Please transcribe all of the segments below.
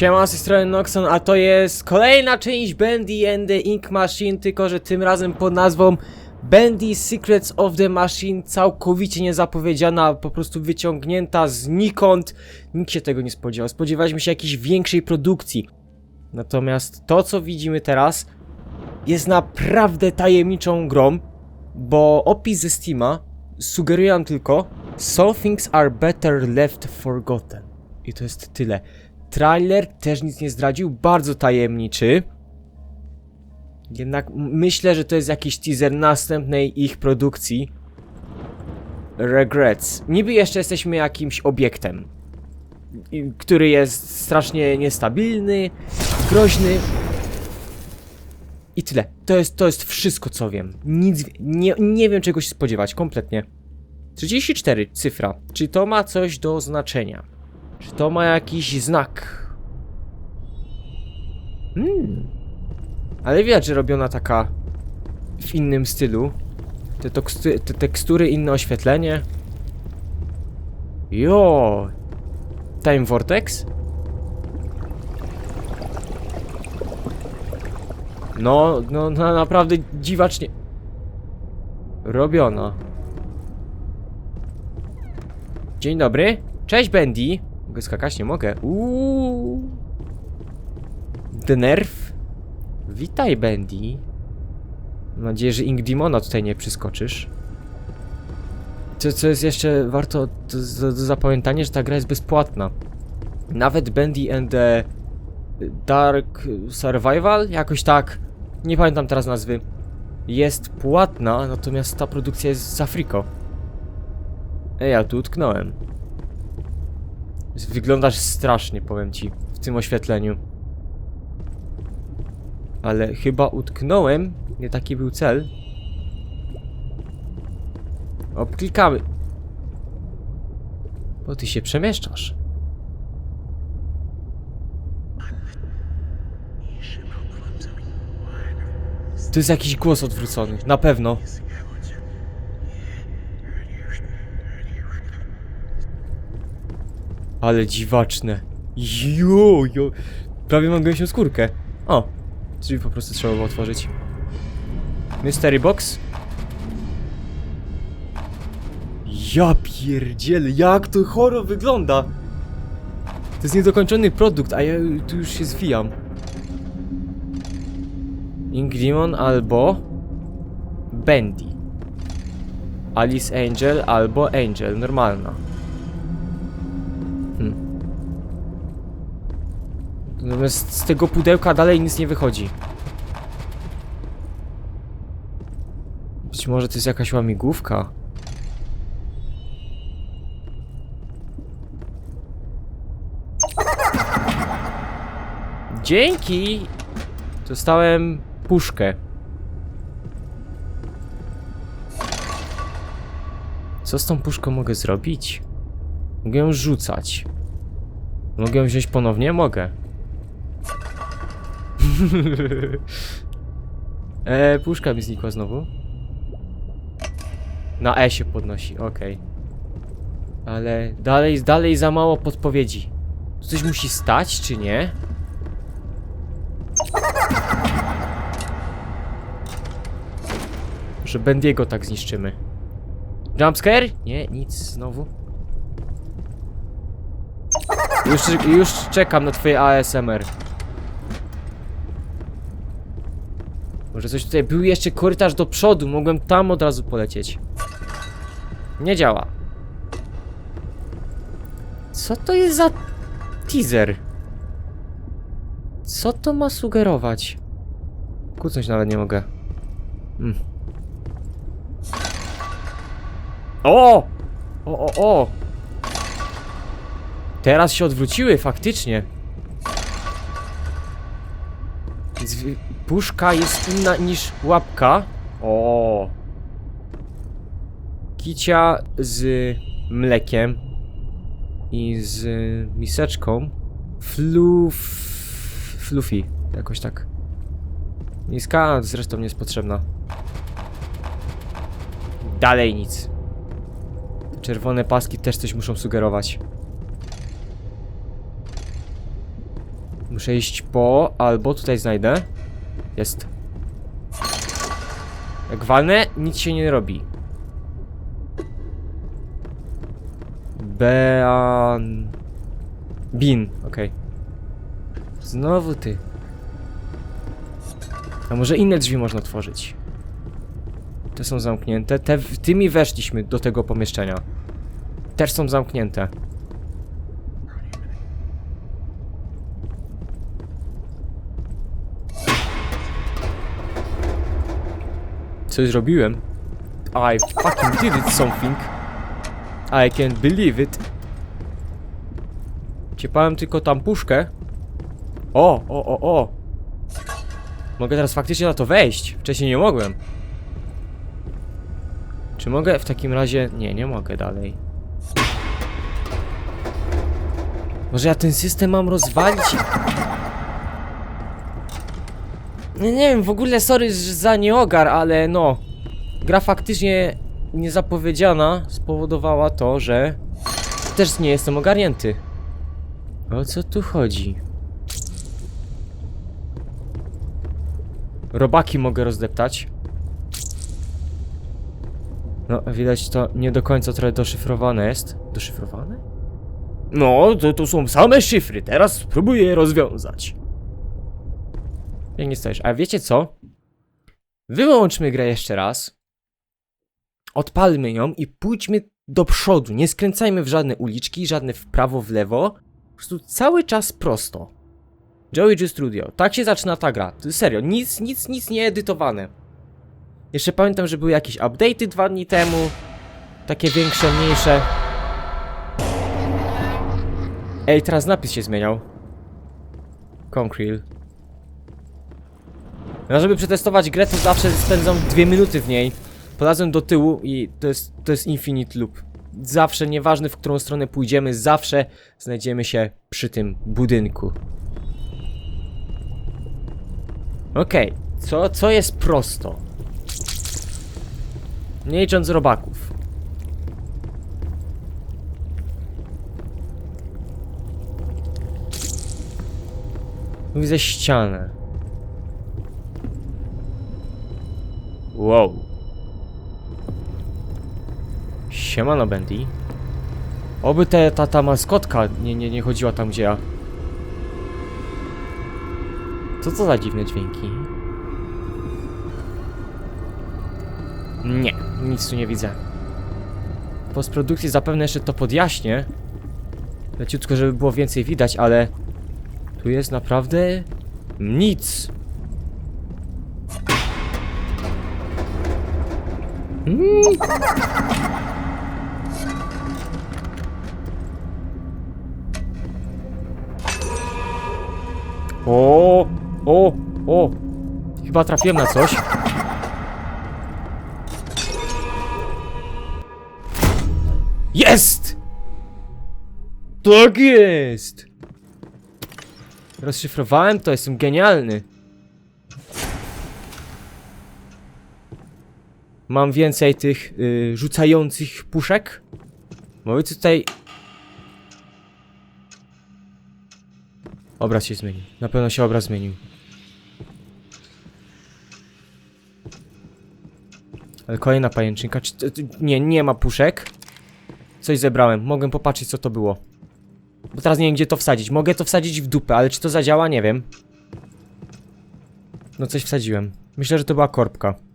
Siema, z tej strony Noxon, a to jest kolejna część Bendy and the Ink Machine, tylko że tym razem pod nazwą Bendy Secrets of the Machine, całkowicie niezapowiedziana, po prostu wyciągnięta znikąd. Nikt się tego nie spodziewał, spodziewaliśmy się jakiejś większej produkcji. Natomiast to, co widzimy teraz, jest naprawdę tajemniczą grą, bo opis ze Steama sugeruje nam tylko Some things are better left forgotten. I to jest tyle. Trailer też nic nie zdradził, bardzo tajemniczy. Jednak myślę, że to jest jakiś teaser następnej ich produkcji. Regrets. Niby jeszcze jesteśmy jakimś obiektem, który jest strasznie niestabilny, groźny. I tyle. To jest, to jest wszystko, co wiem. Nic, nie, nie wiem czego się spodziewać, kompletnie. 34 cyfra. Czy to ma coś do znaczenia? Czy to ma jakiś znak? Hmm. Ale widać, że robiona taka w innym stylu. Te, teksty, te tekstury, inne oświetlenie. Jo. Time Vortex? No, no, no naprawdę dziwacznie robiona. Dzień dobry. Cześć, Bendy. Mogę skakać? Nie mogę. Uuu. Denerw. Witaj, Bendy. Mam nadzieję, że Ink Demona tutaj nie przyskoczysz. Co, co jest jeszcze warto do, do, do zapamiętania, że ta gra jest bezpłatna. Nawet Bendy and the Dark Survival, jakoś tak, nie pamiętam teraz nazwy, jest płatna, natomiast ta produkcja jest z Afriko. Ej, ja tu utknąłem. Wyglądasz strasznie, powiem ci, w tym oświetleniu. Ale chyba utknąłem, nie taki był cel. Obklikamy. Bo ty się przemieszczasz. To jest jakiś głos odwrócony, na pewno. Ale dziwaczne. Jo, jo. Prawie mam gęsią skórkę. O, drzwi po prostu trzeba było otworzyć. Mystery box. Ja pierdzielę, jak to choro wygląda. To jest niedokończony produkt, a ja tu już się zwijam. Ink Demon albo Bendy. Alice Angel albo Angel, normalna. Natomiast z tego pudełka dalej nic nie wychodzi. Być może to jest jakaś łamigłówka. Dzięki! Dostałem puszkę. Co z tą puszką mogę zrobić? Mogę ją rzucać. Mogę ją wziąć ponownie? Mogę. e, puszka mi znikła znowu. Na E się podnosi, okej. Ale dalej, dalej za mało podpowiedzi. Coś musi stać, czy nie? Że Bendiego tak zniszczymy. Jumpscare? Nie, nic znowu. Już, już czekam na twoje ASMR. Może coś tutaj... Był jeszcze korytarz do przodu, mogłem tam od razu polecieć. Nie działa. Co to jest za teaser? Co to ma sugerować? Kucnąć nawet nie mogę. Mm. O! O, o, o! Teraz się odwróciły, faktycznie. Puszka jest inna niż łapka. O! Kicia z mlekiem i z miseczką. Fluf... Fluffy, jakoś tak. Niska, zresztą nie jest potrzebna. Dalej nic. Czerwone paski też coś muszą sugerować. Muszę iść po, albo tutaj znajdę. Jest. Jak walnę, nic się nie robi. Bean... Bin, okej. Znowu ty. A może inne drzwi można otworzyć? Te są zamknięte. Te, tymi weszliśmy do tego pomieszczenia. Też są zamknięte. Coś zrobiłem? I fucking did it something. I can't believe it. Ciepałem tylko tam puszkę. O, o, o, o. Mogę teraz faktycznie na to wejść. Wcześniej nie mogłem. Czy mogę w takim razie... Nie, nie mogę dalej. Może ja ten system mam rozwalić? Nie, wiem, w ogóle sorry za nieogar, ale no... Gra faktycznie niezapowiedziana spowodowała to, że... Też nie jestem ogarnięty. O co tu chodzi? Robaki mogę rozdeptać. No, widać to nie do końca trochę doszyfrowane jest. Doszyfrowane? No, to, to są same szyfry. Teraz spróbuję je rozwiązać. Jak nie stajesz. A wiecie co? Wyłączmy grę jeszcze raz. Odpalmy ją i pójdźmy do przodu. Nie skręcajmy w żadne uliczki, żadne w prawo, w lewo. Po prostu cały czas prosto. Joey G Studio. Tak się zaczyna ta gra. Serio, nic, nic, nic nie edytowane. Jeszcze pamiętam, że były jakieś update'y dwa dni temu. Takie większe, mniejsze. Ej, teraz napis się zmieniał. Concrete. No, żeby przetestować grę, to zawsze spędzam dwie minuty w niej. Polazłem do tyłu i to jest, to jest infinite loop. Zawsze, nieważne w którą stronę pójdziemy, zawsze znajdziemy się przy tym budynku. Okej, co, co jest prosto? Nie licząc robaków. Widzę ścianę. Wow. Siemano, Bendy. Oby te, ta, ta maskotka nie, nie, nie chodziła tam, gdzie ja. Co to za dziwne dźwięki? Nie, nic tu nie widzę. W postprodukcji zapewne jeszcze to podjaśnię. Leciutko, żeby było więcej widać, ale... Tu jest naprawdę... Nic. O, o, o. Chyba trafiłem na coś. Jest! Tak jest! Rozszyfrowałem to, jestem genialny. Mam więcej tych y, rzucających puszek. Mogę tutaj... Obraz się zmienił. Na pewno się obraz zmienił. Ale kolejna pajęczynka. Czy, nie, nie ma puszek. Coś zebrałem. Mogłem popatrzeć co to było. Bo teraz nie wiem gdzie to wsadzić. Mogę to wsadzić w dupę, ale czy to zadziała? Nie wiem. No coś wsadziłem. Myślę, że to była korbka.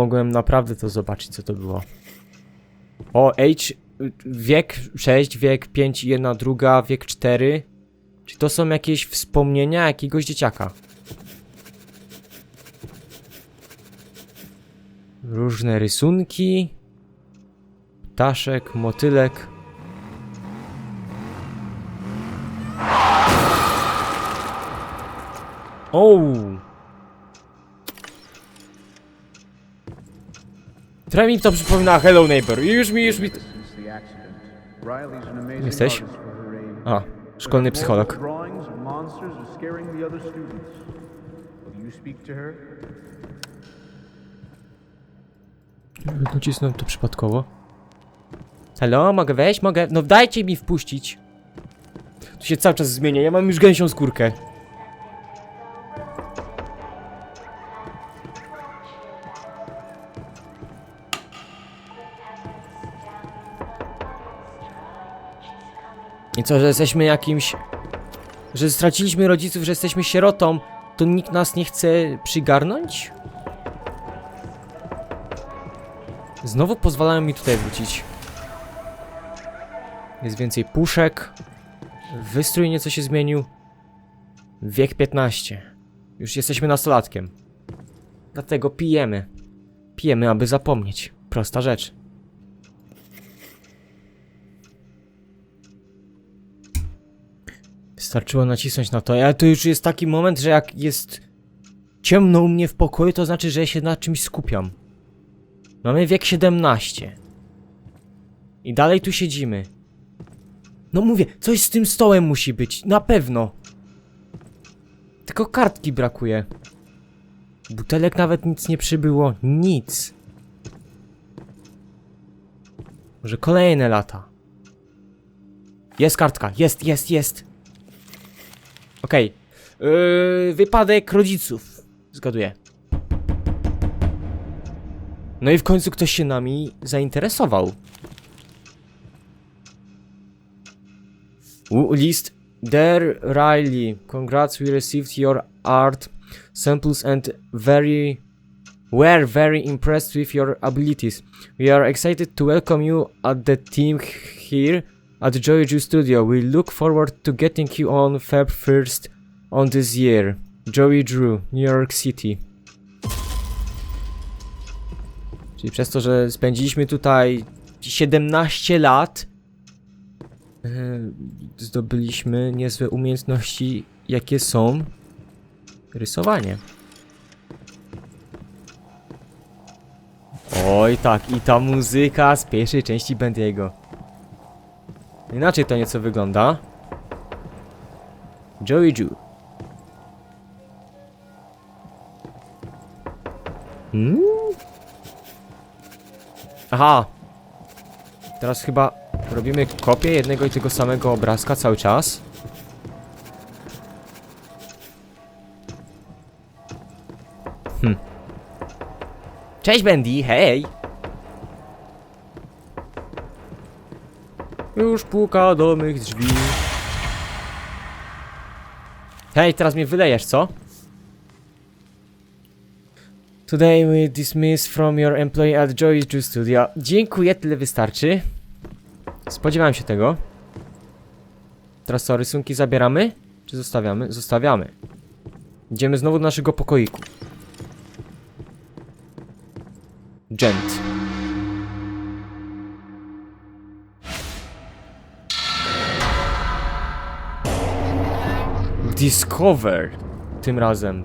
Mogłem naprawdę to zobaczyć co to było. O, H... Wiek 6, wiek 5 i 1 druga, wiek 4. Czy to są jakieś wspomnienia jakiegoś dzieciaka? Różne rysunki. Ptaszek, motylek. O! Trochę mi to przypomina Hello Neighbor. I już mi, już mi... Jesteś? A, szkolny psycholog. Nacisnąłem to przypadkowo. Halo, mogę wejść? Mogę? No dajcie mi wpuścić. Tu się cały czas zmienia, ja mam już gęsią skórkę. I co, że jesteśmy jakimś... Że straciliśmy rodziców, że jesteśmy sierotą, to nikt nas nie chce przygarnąć? Znowu pozwalają mi tutaj wrócić. Jest więcej puszek. Wystrój nieco się zmienił. Wiek 15. Już jesteśmy nastolatkiem. Dlatego pijemy. Pijemy, aby zapomnieć. Prosta rzecz. Wystarczyło nacisnąć na to. Ale to już jest taki moment, że jak jest ciemno u mnie w pokoju, to znaczy, że ja się na czymś skupiam. Mamy wiek 17. I dalej tu siedzimy. No mówię, coś z tym stołem musi być, na pewno. Tylko kartki brakuje. Butelek nawet nic nie przybyło, nic. Może kolejne lata. Jest kartka, jest, jest, jest. Okej. Yy, wypadek rodziców. Zgaduję. No i w końcu ktoś się nami zainteresował. U, list. Dear Riley, congrats, we received your art samples and very were very impressed with your abilities. We are excited to welcome you at the team here at Joy Ju Studio. We look forward to getting you on Feb 1st on this year. Joey Drew, New York City. Czyli przez to, że spędziliśmy tutaj 17 lat, e, zdobyliśmy niezłe umiejętności, jakie są rysowanie. Oj tak, i ta muzyka z pierwszej części Bendiego. Inaczej to nieco wygląda. Joey Ju. Hmm? Aha. Teraz chyba robimy kopię jednego i tego samego obrazka cały czas. Hm. Cześć Bendy, hej! Już puka do mych drzwi. Hej, teraz mnie wylejesz, co? Today we dismiss from your employee at Joy's Juice Studio. Dziękuję, tyle wystarczy. Spodziewałem się tego. Teraz co, rysunki zabieramy? Czy zostawiamy? Zostawiamy. Idziemy znowu do naszego pokoiku. Gent. Discover. Tym razem.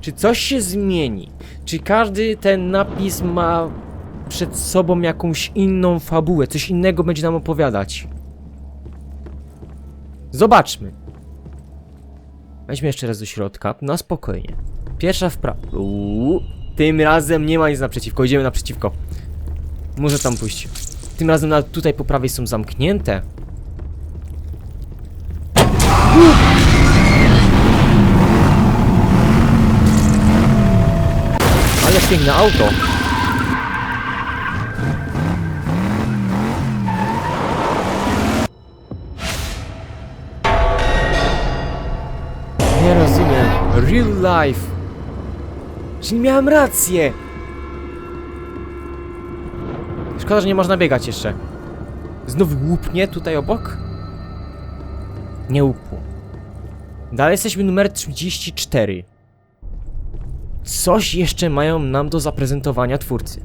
Czy coś się zmieni? Czy każdy ten napis ma przed sobą jakąś inną fabułę? Coś innego będzie nam opowiadać? Zobaczmy. Weźmy jeszcze raz do środka, na spokojnie. Pierwsza wprawa. Tym razem nie ma nic naprzeciwko, idziemy naprzeciwko. Może tam pójść. Tym razem tutaj po prawej są zamknięte. Ale piękne auto. Nie rozumiem. Real life. Czyli miałem rację. Szkoda, że nie można biegać jeszcze. Znów łupnie tutaj obok? Nie łupło. Dalej jesteśmy numer 34. Coś jeszcze mają nam do zaprezentowania twórcy.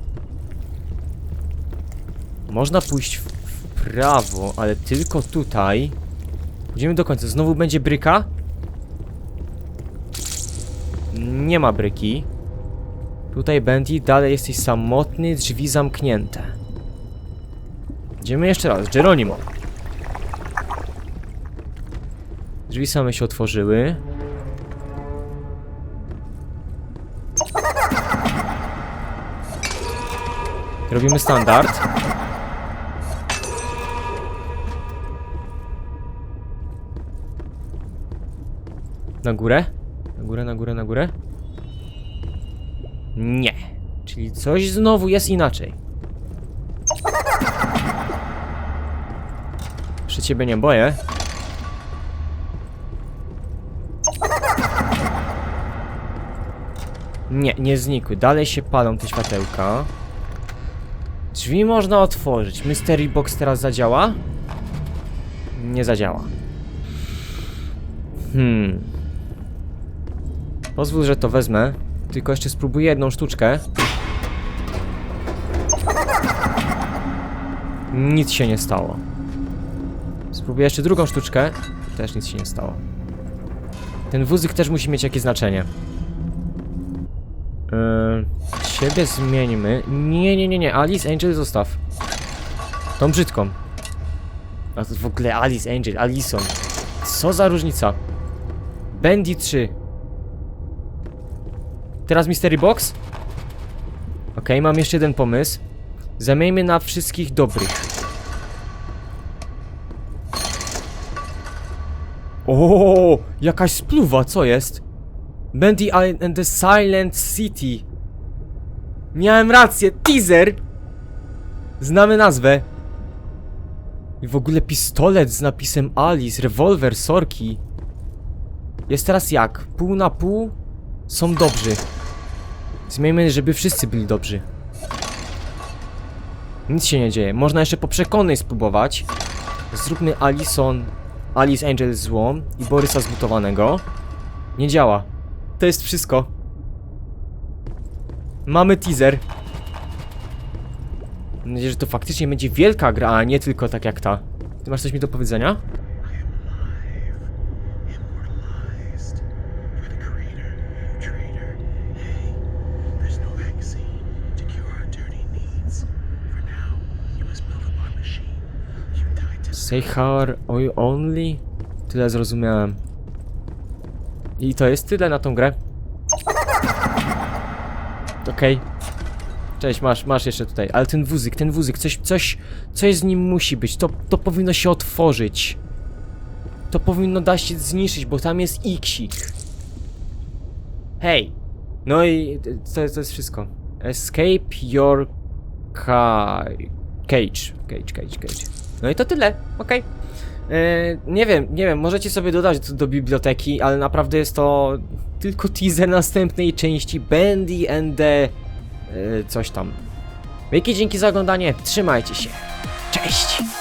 Można pójść w, w prawo, ale tylko tutaj. Idziemy do końca. Znowu będzie bryka? Nie ma bryki. Tutaj Bendy, dalej jesteś samotny, drzwi zamknięte. Idziemy jeszcze raz. Geronimo. Drzwi same się otworzyły. Robimy standard. Na górę? Na górę, na górę, na górę? Nie. Czyli coś znowu jest inaczej. Przy ciebie nie boję. Nie, nie znikły. Dalej się palą te światełka. Drzwi można otworzyć. Mystery Box teraz zadziała? Nie zadziała. Hmm. Pozwól, że to wezmę. Tylko jeszcze spróbuję jedną sztuczkę. Nic się nie stało. Spróbuję jeszcze drugą sztuczkę. Też nic się nie stało. Ten wózek też musi mieć jakieś znaczenie. Yy, ciebie zmieńmy. Nie, nie, nie, nie. Alice Angel zostaw. Tą brzydką. A to w ogóle Alice Angel, Alison. Co za różnica? Bendy 3. Teraz Mystery Box? Okej, mam jeszcze jeden pomysł. Zamieńmy na wszystkich dobrych. O, jakaś spluwa, co jest? Bendy and the Silent City. Miałem rację, teaser! Znamy nazwę. I w ogóle pistolet z napisem Alice, rewolwer, sorki. Jest teraz jak? Pół na pół? Są dobrzy. Zmieńmy, żeby wszyscy byli dobrzy. Nic się nie dzieje. Można jeszcze po przekonnej spróbować. Zróbmy Alison, Alice Angel złą i Borysa zmutowanego. Nie działa. To jest wszystko. Mamy teaser. Mam nadzieję, że to faktycznie będzie wielka gra, a nie tylko tak jak ta. Ty masz coś mi do powiedzenia? Say her only? Tyle zrozumiałem. I to jest tyle na tą grę. Okej. Cześć, masz, masz jeszcze tutaj. Ale ten wózyk, ten wózyk, coś, coś, coś z nim musi być. To, to powinno się otworzyć. To powinno dać się zniszczyć, bo tam jest iksik. Hej. No i to, to jest wszystko. Escape your ca... cage. Cage, cage, cage. No i to tyle, okej. E, nie wiem, nie wiem, możecie sobie dodać do, do biblioteki, ale naprawdę jest to tylko teaser następnej części Bendy and the... E, coś tam. Wielkie dzięki za oglądanie, trzymajcie się. Cześć!